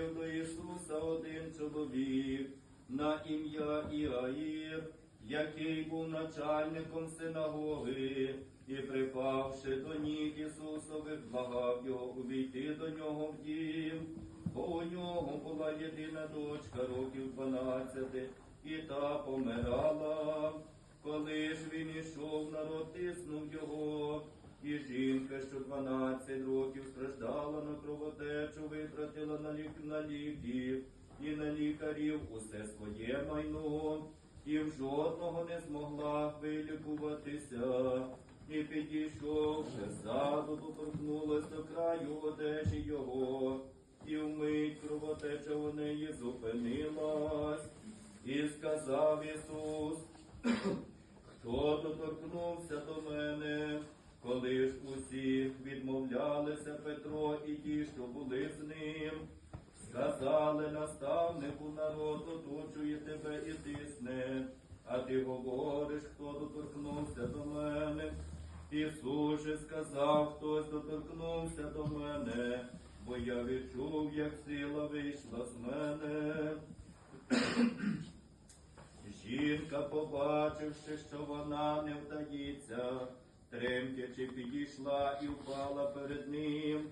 Ходив до Ісуса один чоловік на ім'я Іаїр, який був начальником синагоги, і, припавши до ніг Ісусових, благав його увійти до нього в дім, бо у нього була єдина дочка років дванадцяти, і та помирала. Коли ж він ішов, народ тиснув його. 12 років страждала на кровотечу, витратила на лік на ліків і на лікарів усе своє майно, і в жодного не змогла вилікуватися. І підійшовши ззаду, доторкнулась до краю одежі його, і вмить кровотеча у неї зупинилась, і сказав Ісус, хто доторкнувся до мене, коли ж усі відмовлялися Петро і ті, що були з ним, сказали наставнику народ оточує тебе і тисне, а ти говориш, хто доторкнувся до мене. Ісус же сказав, хтось доторкнувся до мене, бо я відчув, як сила вийшла з мене. Жінка, побачивши, що вона не вдається, тремтячи підійшла і впала перед ним,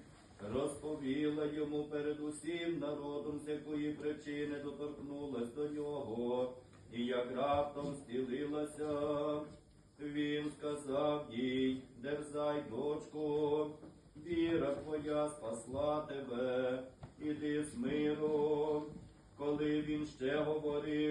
розповіла йому перед усім народом, з якої причини доторкнулась до нього, і як раптом стілилася. Він сказав їй, дерзай, дочко, віра твоя спасла тебе, іди з миром. Коли він ще говорив,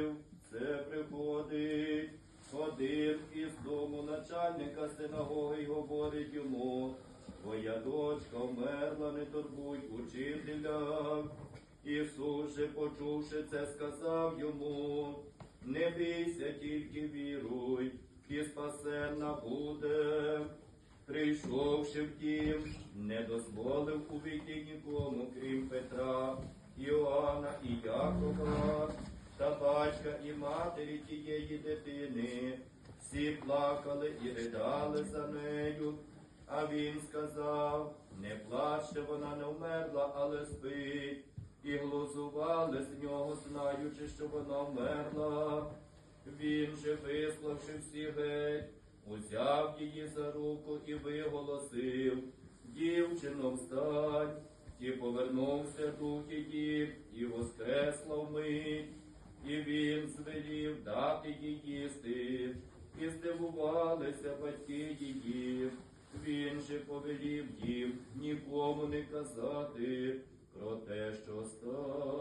начальника синагоги й говорить йому, твоя дочка вмерла, не турбуй учителя. Ісус же, почувши це, сказав йому, не бійся, тільки віруй, і спасенна буде. Прийшовши в дім, не дозволив увійти нікому, крім Петра, Іоанна і Якова, та батька і матері тієї дитини. Всі плакали і ридали за нею. А він сказав, не плачте, вона не вмерла, але спить. І глузували з нього, знаючи, що вона вмерла. Він же, виславши всі геть, узяв її за руку і виголосив, дівчино, встань, і повернувся дух її, і воскресла вмить, і він звелів дати їй їсти, і здивувалися батьки її. Він же повелів їм нікому не казати про те, що сталося.